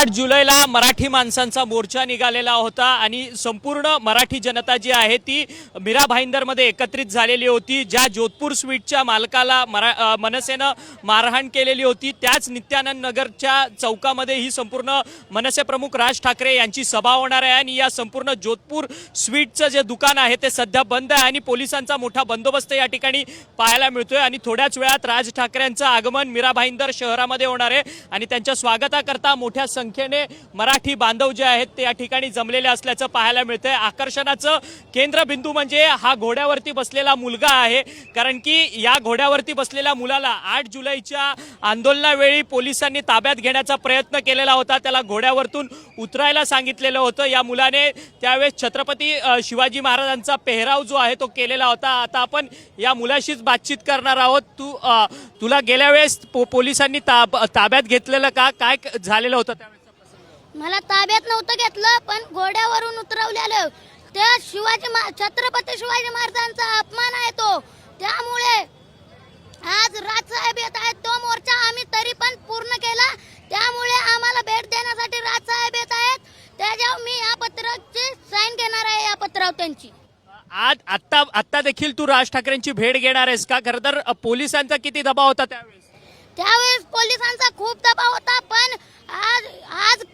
आठ जुलैला मराठी माणसांचा मोर्चा निघालेला होता आणि संपूर्ण मराठी जनता जी आहे ती मीरा भाईंदरमध्ये एकत्रित झालेली होती ज्या जोधपूर स्वीटच्या मालकाला मरा मनसेनं मारहाण केलेली होती त्याच नित्यानंद नगरच्या चौकामध्ये ही संपूर्ण मनसे प्रमुख राज ठाकरे यांची सभा होणार आहे आणि या संपूर्ण जोधपूर स्वीटचं जे दुकान आहे ते सध्या बंद आहे आणि पोलिसांचा मोठा बंदोबस्त या ठिकाणी पाहायला मिळतोय आणि थोड्याच वेळात राज ठाकरेंचं आगमन मीरा भाईंदर शहरामध्ये होणार आहे आणि त्यांच्या स्वागताकरता मोठ्या संख्येने मराठी बांधव जे आहेत ते या ठिकाणी जमलेले असल्याचं पाहायला मिळतंय. आकर्षणाचं केंद्रबिंदू म्हणजे हा घोड्यावरती बसलेला मुलगा आहे. कारण की या घोड्यावरती बसलेल्या मुलाला आठ जुलैच्या आंदोलनावेळी पोलिसांनी ताब्यात घेण्याचा प्रयत्न केलेला होता. त्याला घोड्यावरतून उतरायला सांगितलेलं होतं. या मुलाने त्यावेळेस छत्रपती शिवाजी महाराजांचा पेहराव जो आहे तो केलेला होता. आता आपण या मुलाशीच बातचीत करणार आहोत. तू तुला गेल्या वेळेस पो- पोलिसांनी ताब ताब्यात घेतलेलं का? काय झालेलं होतं त्यावेळेस? मला ताब्यात नव्हतं घेतलं पण घोड्यावरून उतरवलेलं त्या शिवाजी छत्रपती शिवाजी महाराजांचा अपमान आहे तो. त्यामुळे आज राजसाहेब येत आहेत तो मोर्चा आम्ही तरी पण पूर्ण केला. त्यामुळे आम्हाला भेट देण्यासाठी राजसाहेब येत आहेत. त्याच्यावर मी या पत्राची साईन घेणार आहे या पत्रावर त्यांची. आज आत्ता आत्ता देखील तू राज ठाकरेंची भेट घेणार आहेस का? खरं तर पोलिसांचा किती दबाव होता त्यावेळेस? त्यावेळेस पोलिसांचा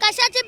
啊，像这。